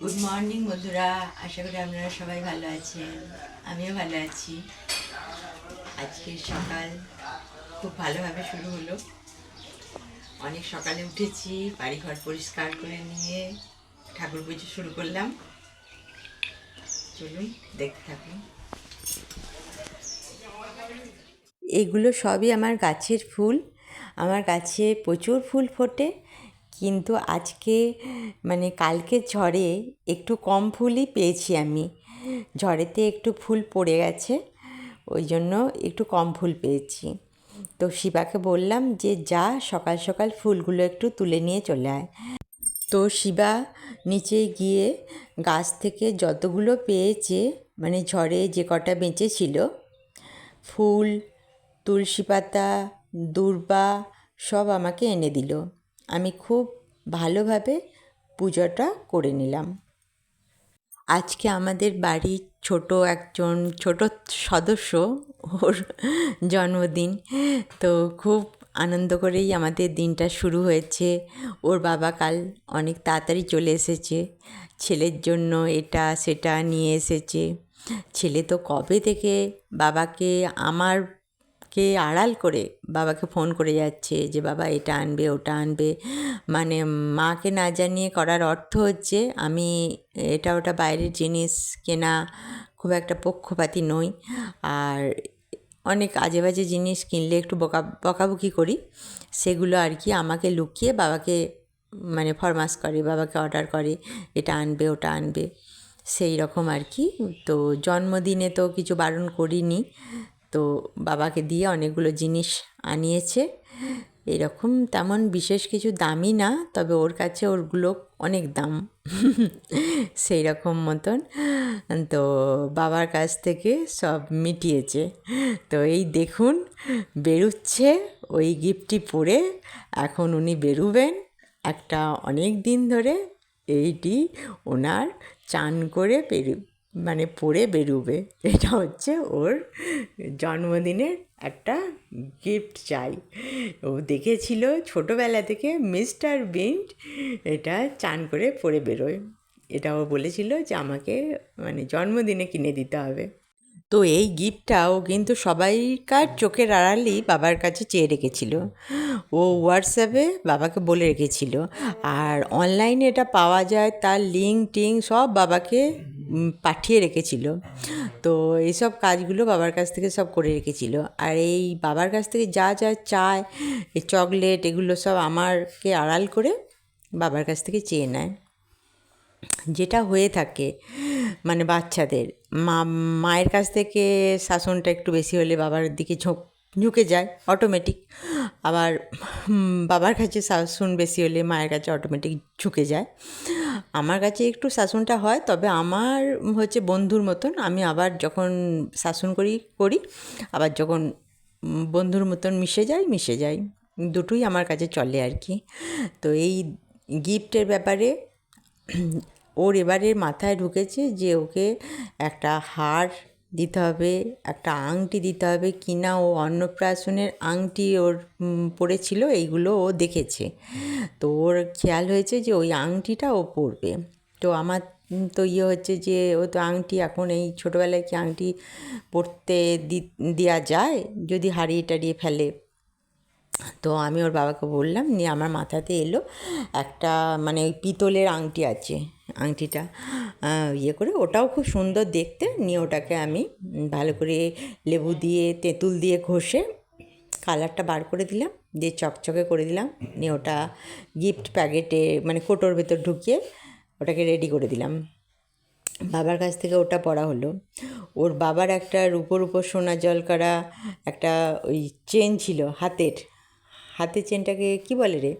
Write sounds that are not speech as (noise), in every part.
Good morning বন্ধুরা। আশা করি আপনারা সবাই ভালো আছেন। আমিও ভালো আছি। আজকের সকাল খুব ভালোভাবে শুরু হলো। অনেক সকালে উঠেছি, বাড়িঘর পরিষ্কার করে নিয়ে ঠাকুর পুজো শুরু করলাম। চলুন, দেখতে থাকুন। এগুলো সবই আমার গাছের ফুল। আমার গাছে প্রচুর ফুল ফোটে। কিন্তু আজকে মানে কালকে ঝড়ে একটু কম ফুলই পেয়েছি আমি। ঝড়েতে একটু ফুল পড়ে গেছে, ওই জন্য একটু কম ফুল পেয়েছি। তো শিবাকে বললাম যে, যা, সকাল সকাল ফুলগুলো একটু তুলে নিয়ে চলে আয়। তো শিবা নিচে গিয়ে গাছ থেকে যতগুলো পেয়েছে মানে ঝড়ে যে কটা বেঁচেছিল, ফুল, তুলসী পাতা, দূর্বা সব আমাকে এনে দিল। আমি খুব ভালোভাবে পুজোটা করে নিলাম। আজকে আমাদের বাড়ির ছোট একজন, ছোট সদস্য ওর জন্মদিন। তো খুব আনন্দ করেই আমাদের দিনটা শুরু হয়েছে। ওর বাবা কাল অনেক তাড়াতাড়ি চলে এসেছে। ছেলের জন্য এটা সেটা নিয়ে এসেছে। ছেলে তো কবে থেকে বাবাকে আমার কে আড়াল করে, বাবাকে ফোন করে যাচ্ছে যে, বাবা, এটা আনবে, ওটা আনবে। মানে মাকে না জানিয়ে করার অর্থ হচ্ছে, আমি এটা ওটা বাইরের জিনিস কেনা খুব একটা পক্ষপাতী নই। আর অনেক আজে বাজে জিনিস কিনলে একটু বকা, বকাবকি করি, সেগুলো আর কি আমাকে লুকিয়ে বাবাকে মানে ফরমাস করে, বাবাকে অর্ডার করে, এটা আনবে, ওটা আনবে। সেই রকম আর কি। তো জন্মদিনে তো কিছু বারণ করিনি। তো বাবাকে দিয়ে অনেকগুলো জিনিস আনিয়েছে। এরকম তেমন বিশেষ কিছু দামি না, তবে ওর কাছে ওরগুলো অনেক দাম। (laughs) সেই রকম মতন। তো বাবার কাছ থেকে সব মিটিয়েছে। তো এই দেখুন, বেরুচ্ছে ওই গিফটটি পরে। এখন উনি বেরুবেন। একটা অনেক দিন ধরে এইটি ওনার চান করে বেরু মানে পরে বেরোবে। এটা হচ্ছে ওর জন্মদিনের একটা গিফট চাই। ও দেখেছিল ছোটোবেলা থেকে মিস্টার বিন্ট এটা চান করে পরে বেরোয়। এটা ও বলেছিল যে আমাকে মানে জন্মদিনে কিনে দিতে হবে। তো এই গিফটটা ও কিন্তু সবাইকার চোখের আড়ালেই বাবার কাছে চেয়ে রেখেছিল। ও হোয়াটসঅ্যাপে বাবাকে বলে রেখেছিল। আর অনলাইনে এটা পাওয়া যায়, তার লিঙ্ক টিঙ্ক সব বাবাকে পাঠিয়ে রেখেছিল। তো এইসব কাজগুলো বাবার কাছ থেকে সব করে রেখেছিল। আর এই বাবার কাছ থেকে যা যা চায়, এই চকলেট এগুলো সব আমারকে আড়াল করে বাবার কাছ থেকে চেয়ে নেয়। যেটা হয়ে থাকে মানে বাচ্চাদের, মা, মায়ের কাছ থেকে শাসনটা একটু বেশি হলে বাবার দিকে ঝোঁক ঝুঁকে যায় অটোমেটিক আবার বাবার কাছে শাসন বেশি হলে মায়ের কাছে অটোমেটিক ঝুঁকে যায়। আমার কাছে একটু শাসনটা হয়, তবে আমার হচ্ছে বন্ধুর মতন আমি আবার যখন শাসন করি করি, আবার যখন বন্ধুর মতন মিশে যাই মিশে যাই। দুটোই আমার কাছে চলে আর কি। তো এই গিফটের ব্যাপারে, ওর এবারে মাথায় ঢুকেছে যে ওকে একটা হার দিতে হবে, একটা আংটি দিতে হবে, কিনা ও অন্নপ্রাশনের আংটি ওর পড়েছিল, এইগুলো ও দেখেছে। তো ওর খেয়াল হয়েছে যে ওই আংটিটা ও পরবে। তো আমার তো ইয়ে হচ্ছে যে ও তো আংটি এখন এই ছোটোবেলায় কি আংটি পরতে দি দেওয়া যায়? যদি হারিয়ে টারিয়ে ফেলে। তো আমি ওর বাবাকে বললাম, নিয়ে আমার মাথাতে এলো একটা মানে ওই পিতলের আংটি আছে, আংটিটা ইয়ে করে ওটাও খুব সুন্দর দেখতে, নিয়ে ওটাকে আমি ভালো করে লেবু দিয়ে, তেঁতুল দিয়ে ঘষে কালারটা বার করে দিলাম, দিয়ে চকচকে করে দিলাম, নিয়ে ওটা গিফট প্যাকেটে মানে কোটোর ভেতর ঢুকিয়ে ওটাকে রেডি করে দিলাম। বাবার কাছ থেকে ওটা পড়া হলো। ওর বাবার একটা রূপোর উপর সোনা জল করা একটা ওই চেন ছিল হাতের হাতের চেনটাকে কি বলে রে?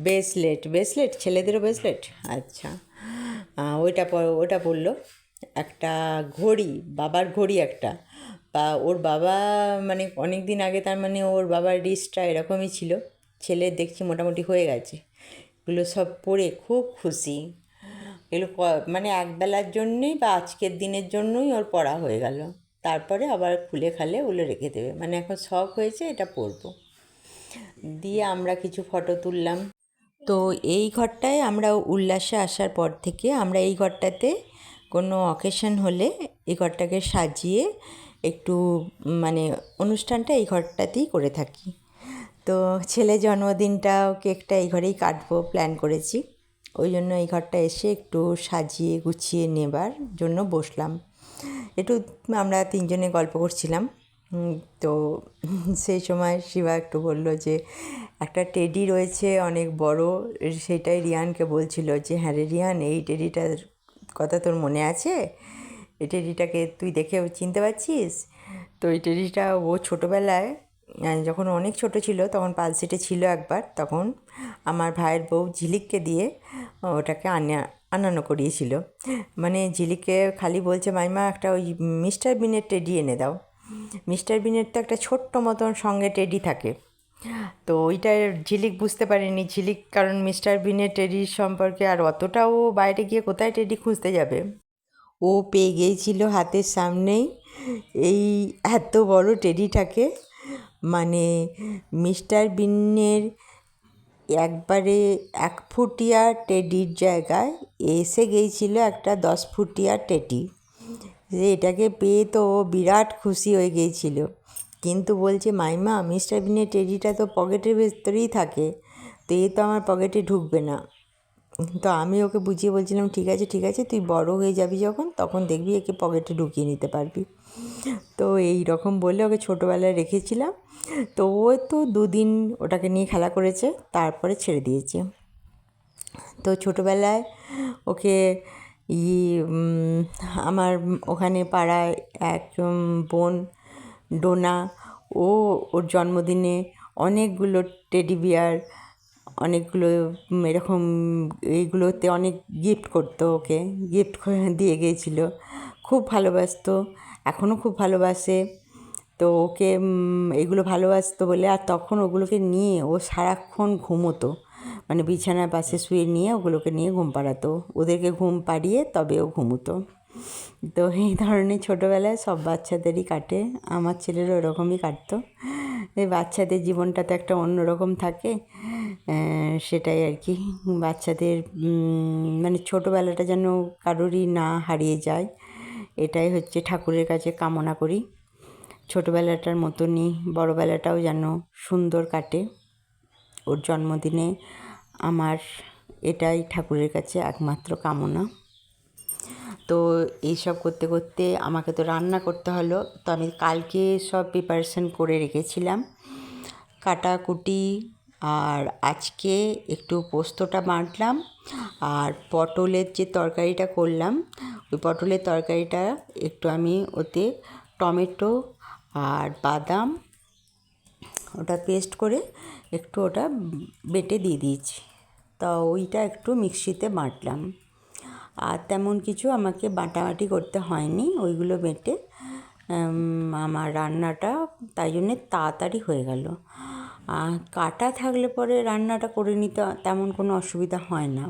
ব্রেসলেট ব্রেসলেট ছেলেদেরও ব্রেসলেট আচ্ছা। ওইটা ওটা পরলো। একটা ঘড়ি, বাবার ঘড়ি একটা। বা, ওর বাবা মানে অনেক দিন আগে তার মানে ওর বাবার রিস্টটা এরকমই ছিল। ছেলে দেখছি মোটামুটি হয়ে গেছে। এগুলো সব পরে খুব খুশি। এগুলো মানে একবেলার জন্যই বা আজকের দিনের জন্যই ওর পড়া হয়ে গেল। তারপরে আবার খুলে খালে ওগুলো রেখে দেবে। মানে এখন শখ হয়েছে এটা পরবো। দিয়ে আমরা কিছু ফটো তুললাম। তো এই ঘরটায় আমরা উল্লাসে আসার পর থেকে আমরা এই ঘরটাতে কোনো অকেশন হলে এই ঘরটাকে সাজিয়ে একটু মানে অনুষ্ঠানটা এই ঘরটাতেই করে থাকি। তো ছেলে জন্মদিনটাও কেকটা এই ঘরেই কাটবো প্ল্যান করেছি। ওই জন্য এই ঘরটা এসে একটু সাজিয়ে গুছিয়ে নেবার জন্য বসলাম। একটু আমরা তিনজনে গল্প করছিলাম। তো (laughs) সেই সময় শিবা একটু বলল যে, একটা টেডি রয়েছে অনেক বড়, সেটাই রিয়ানকে বলছিল যে হ্যাঁ রে রিয়ান, এই টেডিটার কথা তোর মনে আছে? এই টেডিটাকে তুই দেখে চিনতে পারছিস? তো এই টেডিটা ও ছোটোবেলায় যখন অনেক ছোট ছিল, তখন পালসিটে ছিল একবার, তখন আমার ভাইয়ের বউ ঝিলিককে দিয়ে ওটাকে আনা আনানো করিয়েছিল। মানে ঝিলিককে খালি বলছে, মাইমা, একটা ওই মিস্টার বিনের টেডি এনে দাও। মিস্টার বিনের তো একটা ছোট্ট মতন সঙ্গে টেডি থাকে। তো ওইটা ঝিলিক বুঝতে পারেনি। ঝিলিক কারণ মিস্টার বিনের টেডির সম্পর্কে আর অতটাও বাইরে গিয়ে কোথায় টেডি খুঁজতে যাবে? ও পেয়ে গিয়েছিল হাতের সামনেই। এই এত বড় টেডিটাকে। মানে মিস্টার বিনের একবারে এক ফুটিয়া টেডির জায়গায় এসে গিয়েছিল একটা দশ ফুটিয়া টেডি। যে এটাকে পেয়ে তো বিরাট খুশি হয়ে গিয়েছিল। কিন্তু বলছে, মাইমা, মিস্টার বিনের টেডিটা তো পকেটের ভেতরেই থাকে, তো এ তো আমার পকেটে ঢুকবে না। তো আমি ওকে বুঝিয়ে বলছিলাম, ঠিক আছে ঠিক আছে, তুই বড় হয়ে যাবি যখন, তখন দেখবি একে পকেটে ঢুকিয়ে নিতে পারবি। তো এই রকম বলে ওকে ছোটোবেলায় রেখেছিলাম। তো ও তো দুদিন ওটাকে নিয়ে খেলা করেছে, তারপরে ছেড়ে দিয়েছে। তো ছোটোবেলায় ওকে ই আমার ওখানে পাড়ায় এক বোন, ডোনা, ও ওর জন্মদিনে অনেকগুলো টেডি বিয়ার, অনেকগুলো এরকম এইগুলোতে অনেক গিফট করতো ওকে গিফট দিয়ে গিয়েছিল। খুব ভালোবাসতো, এখনও খুব ভালোবাসে। তো ওকে এগুলো ভালোবাসতো বলে আর তখন ওগুলোকে নিয়ে ও সারাক্ষণ ঘুমোতো। মানে বিছানার পাশে শুয়ে নিয়ে ওগুলোকে নিয়ে ঘুম পাড়াতো। ওদেরকে ঘুম পাড়িয়ে তবে ও ঘুমোতো। তো এই ধরনের ছোটোবেলায় সব বাচ্চাদেরই কাটে। আমার ছেলেরও ওরকমই কাটতো। এই বাচ্চাদের জীবনটা তো একটা অন্যরকম থাকে। সেটাই আর কি। বাচ্চাদের মানে ছোটোবেলাটা যেন কারোরই না হারিয়ে যায়। এটাই হচ্ছে ঠাকুরের কাছে কামনা করি। ছোটোবেলাটার মতনই বড়োবেলাটাও যেন সুন্দর কাটে। ওর জন্মদিনে আমার এটাই ঠাকুরের কাছে একমাত্র কামনা। তো এইসব করতে করতে আমাকে তো রান্না করতে হলো, তো আমি কালকে সব প্রিপারেশান করে রেখেছিলাম। কাটাকুটি আর আজকে একটু পোস্তটা বাঁটলাম আর পটলের যে তরকারিটা করলাম, ওই পটলের তরকারিটা একটু আমি ওতে টমেটো আর বাদাম ওটা পেস্ট করে একটু ওটা বেটে দিয়ে দিয়েছি। তা ওইটা একটু মিক্সিতে বাটলাম। আর তেমন কিছু আমাকে বাটাবাটি করতে হয়নি, ওইগুলো বেটে আমার রান্নাটা তাই জন্যে তাড়াতাড়ি হয়ে গেল। কাটা থাকলে পরে রান্নাটা করে নিতে তেমন কোনো অসুবিধা হয় না।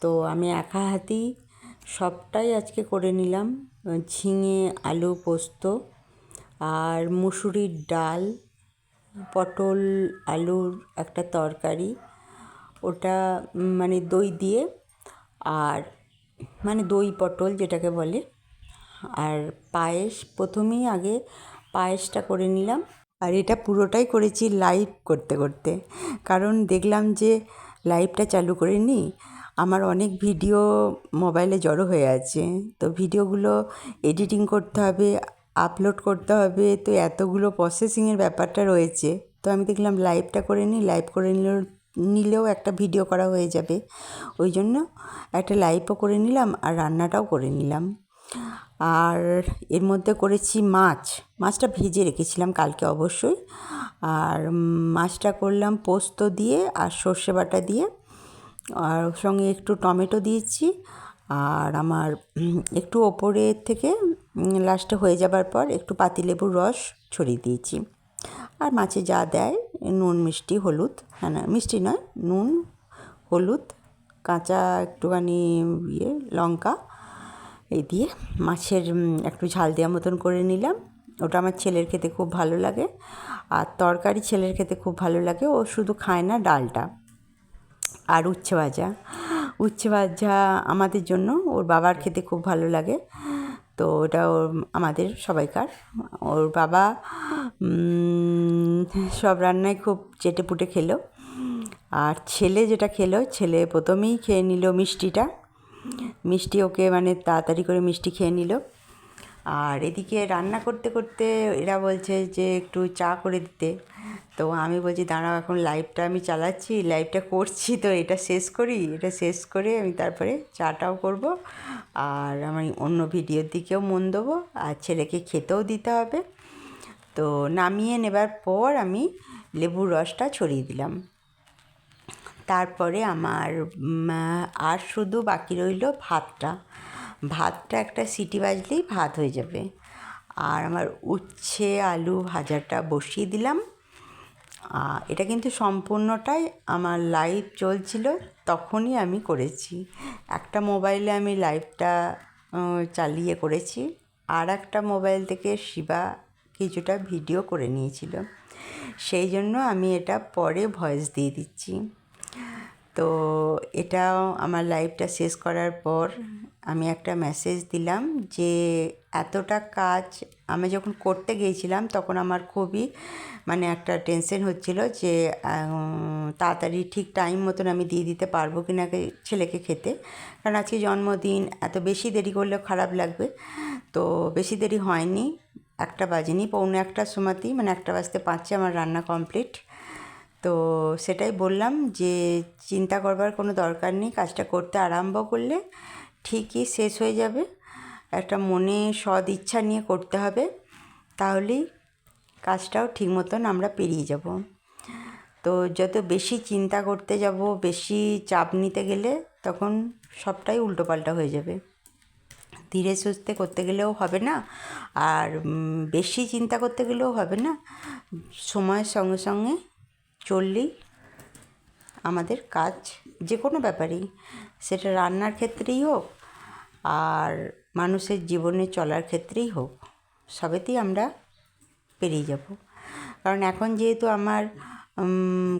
তো আমি একা হাতেই সবটাই আজকে করে নিলাম, ঝিঙে, আলু পোস্ত আর মুসুরির ডাল। পটল, আলুর একটা তরকারি, ওটা মানে দই দিয়ে আর মানে দই পটল যেটাকে বলে। আর পায়েস, প্রথমেই আগে পায়েসটা করে নিলাম। আর এটা পুরোটাই করেছি লাইভ করতে করতে। কারণ দেখলাম যে লাইভটা চালু করে নিই আমার অনেক ভিডিও মোবাইলে জড়ো হয়ে আছে। তো ভিডিওগুলো এডিটিং করতে হবে আপলোড করতে হবে। তো এতগুলো প্রসেসিংয়ের ব্যাপারটা রয়েছে। তো আমি দেখলাম লাইভটা করে নিই। লাইভ করে নিলেও নিলেও একটা ভিডিও করা হয়ে যাবে। ওই জন্য একটা লাইভও করে নিলাম আর রান্নাটাও করে নিলাম। আর এর মধ্যে করেছি মাছ। মাছটা ভেজে রেখেছিলাম কালকে অবশ্যই। আর মাছটা করলাম পোস্ত দিয়ে আর সর্ষে বাটা দিয়ে। আর সঙ্গে একটু টমেটো দিয়েছি। আর আমার একটু ওপরের থেকে লাস্টে হয়ে যাবার পর একটু পাতিলেবুর রস ছড়িয়ে দিয়েছি। আর মাছে যা দেয়, নুন, মিষ্টি, হলুদ হ্যাঁ না, মিষ্টি নয়, নুন, হলুদ, কাঁচা একটুখানি ইয়ে লঙ্কা, এই দিয়ে মাছের একটু ঝাল দেওয়া মতন করে নিলাম। ওটা আমার ছেলের খেতে খুব ভালো লাগে। আর তরকারি ছেলের খেতে খুব ভালো লাগে। ও শুধু খায় না ডালটা। আর উচ্ছে ভাজা। উচ্ছে ভাজা আমাদের জন্য, ওর বাবার খেতে খুব ভালো লাগে। তো ওটা ওর, আমাদের সবাইকার। ওর বাবা সব রান্নায় খুব চেটে পুটে খেলো। আর ছেলে যেটা খেলো, ছেলে প্রথমেই খেয়ে নিল মিষ্টিটা। মিষ্টি ওকে মানে তাড়াতাড়ি করে মিষ্টি খেয়ে নিল। আর এদিকে রান্না করতে করতে এরা বলছে যে একটু চা করে দিতে। তো আমি বলছি, দাঁড়াও, এখন লাইভটা আমি চালাচ্ছি লাইভটা করছি, তো এটা শেষ করি। এটা শেষ করে আমি তারপরে চাটাও করব আর আমি অন্য ভিডিওর দিকেও মন দেবো আর ছেলেকে খেতেও দিতে হবে। তো নামিয়ে নেবার পর আমি লেবুর রসটা ছড়িয়ে দিলাম। তারপরে আমার আর শুধু বাকি রইল ভাতটা। ভাতটা একটা সিটি বাজলেই ভাত হয়ে যাবে। আর আমার উচ্ছে, আলু ভাজাটা বসিয়ে দিলাম। এটা কিন্তু সম্পূর্ণটাই আমার লাইভ চলছিল, তখনই আমি করেছি। একটা মোবাইলে আমি লাইভটা চালিয়ে করেছি। আর একটা মোবাইল থেকে শিবা কিছুটা ভিডিও করে নিয়েছিল। সেই জন্য আমি এটা পরে ভয়েস দিয়ে দিচ্ছি। তো এটাও আমার লাইফটা শেষ করার পর আমি একটা মেসেজ দিলাম যে এতটা কাজ আমি যখন করতে গিয়েছিলাম তখন আমার খুবই মানে একটা টেনশন হচ্ছিল যে তাড়াতাড়ি ঠিক টাইম মতন আমি দিয়ে দিতে পারব কি না ছেলেকে খেতে। কারণ আজকে জন্মদিন, এত বেশি দেরি করলেও খারাপ লাগবে। তো বেশি দেরি হয়নি, একটা বাজেনি, পৌনে একটার সময়তেই মানে একটা বাজতে পাঁচে আমার রান্না কমপ্লিট তো সেটাই বললাম যে চিন্তা করবার কোনো দরকার নেই, কাজটা করতে আরম্ভ করলে ঠিকই শেষ হয়ে যাবে। একটা মনে সদ ইচ্ছা নিয়ে করতে হবে, তাহলেই কাজটাও ঠিক মতন আমরা পেরিয়ে যাব। তো যত বেশি চিন্তা করতে যাব, বেশি চাপ নিতে গেলে তখন সবটাই উল্টোপাল্টা হয়ে যাবে। ধীরে সুস্থে করতে গেলেও হবে না, আর বেশি চিন্তা করতে গেলেও হবে না। সময়ের সঙ্গে সঙ্গে চললেই আমাদের কাজ যে কোনো ব্যাপারেই। সেটা রান্নার ক্ষেত্রেই হোক আর মানুষের জীবনে চলার ক্ষেত্রেই হোক, সবেতেই আমরা পেরিয়ে যাব। কারণ এখন যেহেতু আমার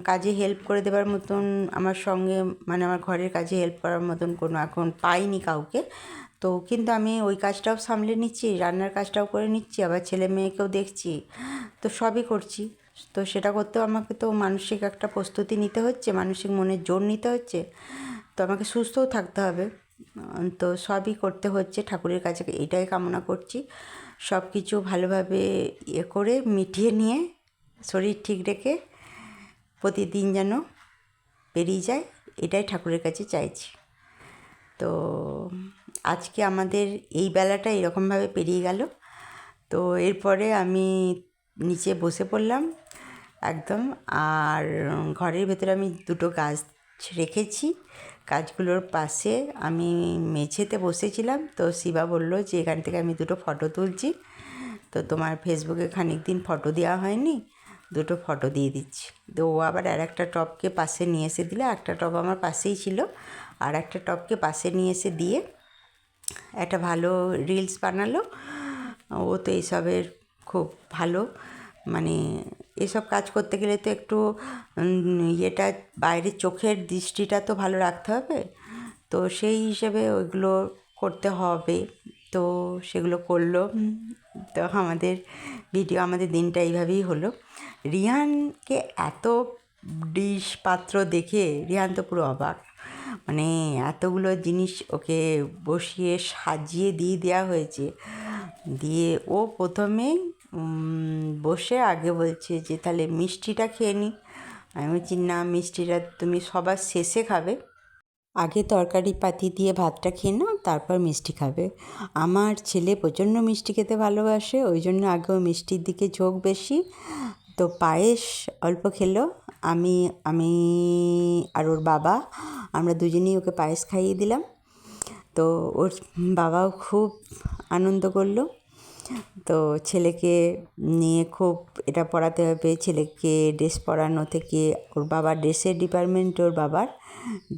কাজে হেল্প করে দেবার মতন, আমার সঙ্গে মানে আমার ঘরের কাজে হেল্প করার মতন কোনো এখন পাইনি কাউকে। তো কিন্তু আমি ওই কাজটাও সামলে নিচ্ছি, রান্নার কাজটাও করে নিচ্ছি, আবার ছেলে মেয়েকেও দেখছি। তো সবই করছি। তো সেটা করতেও আমাকে তো মানসিক একটা প্রস্তুতি নিতে হচ্ছে, মানসিক মনের জোর নিতে হচ্ছে। তো আমাকে সুস্থও থাকতে হবে। তো সবই করতে হচ্ছে ঠাকুরের কাছে, এটাই কামনা করছি। সব কিছু ভালোভাবে ইয়ে করে, মিটিয়ে নিয়ে, শরীর ঠিক রেখে প্রতিদিন যেন পেরিয়ে যায়, এটাই ঠাকুরের কাছে চাইছি। তো আজকে আমাদের এই বেলাটা এরকমভাবে পেরিয়ে গেল। তো এরপরে আমি নিচে বসে পড়লাম। একদম। আর ঘরের ভেতরে আমি দুটো গাছ রেখেছি। গাছগুলোর পাশে আমি মেঝেতে বসেছিলাম। তো শিবা বলল যে, এখান থেকে আমি দুটো ফটো তুলছি। তো তোমার ফেসবুকে খানিক দিন ফটো দেওয়া হয়নি। দুটো ফটো দিয়ে দিচ্ছি। তো ও আবার আর একটা টপকে পাশে নিয়ে এসে দিলে। একটা টপ আমার পাশেই ছিল। আর একটা টপকে পাশে নিয়ে এসে দিয়ে একটা ভালো রিলস বানালো। ও তো এইসবের খুব ভালো মানে এসব কাজ করতে গেলে তো একটু ইয়েটা বাইরের চোখের দৃষ্টিটা তো ভালো রাখতে হবে। তো সেই হিসেবে ওইগুলো করতে হবে। তো সেগুলো করল। তো আমাদের ভিডিও আমাদের দিনটা এইভাবেই হলো। রিহানকে এত ডিশ পাত্র দেখে রিহান তো পুরো অবাক। মানে এতগুলো জিনিস ওকে বসিয়ে সাজিয়ে দিয়ে দেওয়া হয়েছে। দিয়ে ও প্রথমে উম, বসে আগে বলছে যে, তাহলে মিষ্টিটা খেয়ে নি। আমি বলছি, না, মিষ্টিটা তুমি সবার শেষে খাবে। আগে তরকারি পাতি দিয়ে ভাতটা খেয়ে নাও, তারপর মিষ্টি খাবে। আমার ছেলে প্রচণ্ড মিষ্টি খেতে ভালোবাসে, ওই জন্য আগেও মিষ্টির দিকে ঝোঁক বেশি। তো পায়েস অল্প খেলো, আমি আমি আর ওর বাবা, আমরা দুজনেই ওকে পায়েস খাইয়ে দিলাম। তো ওর বাবাও খুব আনন্দ করল। তো ছেলেকে নিয়ে খুব এটা পড়াতে হবে। ছেলেকে ড্রেস পরানো থেকে ওর বাবার ড্রেসের ডিপার্টমেন্ট ওর বাবার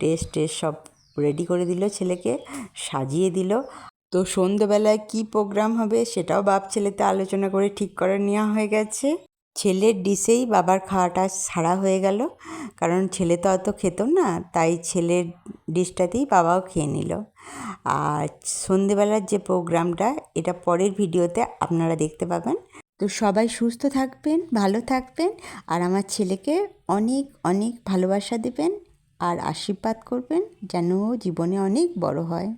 ড্রেস ট্রেস সব রেডি করে দিল ছেলেকে, সাজিয়ে দিল। তো সন্ধ্যেবেলায় কি প্রোগ্রাম হবে সেটাও বাপ ছেলেতে আলোচনা করে ঠিক করে নেওয়া হয়ে গেছে। ছেলের ডিশেই বাবার খাওয়াটা সারা হয়ে গেল। কারণ ছেলে তো অত খেত না, তাই ছেলের ডিশটাতেই বাবাও খেয়ে নিল। আর সন্ধেবেলার যে প্রোগ্রামটা, এটা পরের ভিডিওতে আপনারা দেখতে পাবেন। তো সবাই সুস্থ থাকবেন, ভালো থাকবেন, আর আমার ছেলেকে অনেক অনেক ভালোবাসা দেবেন আর আশীর্বাদ করবেন, যেন জীবনে অনেক বড় হয়।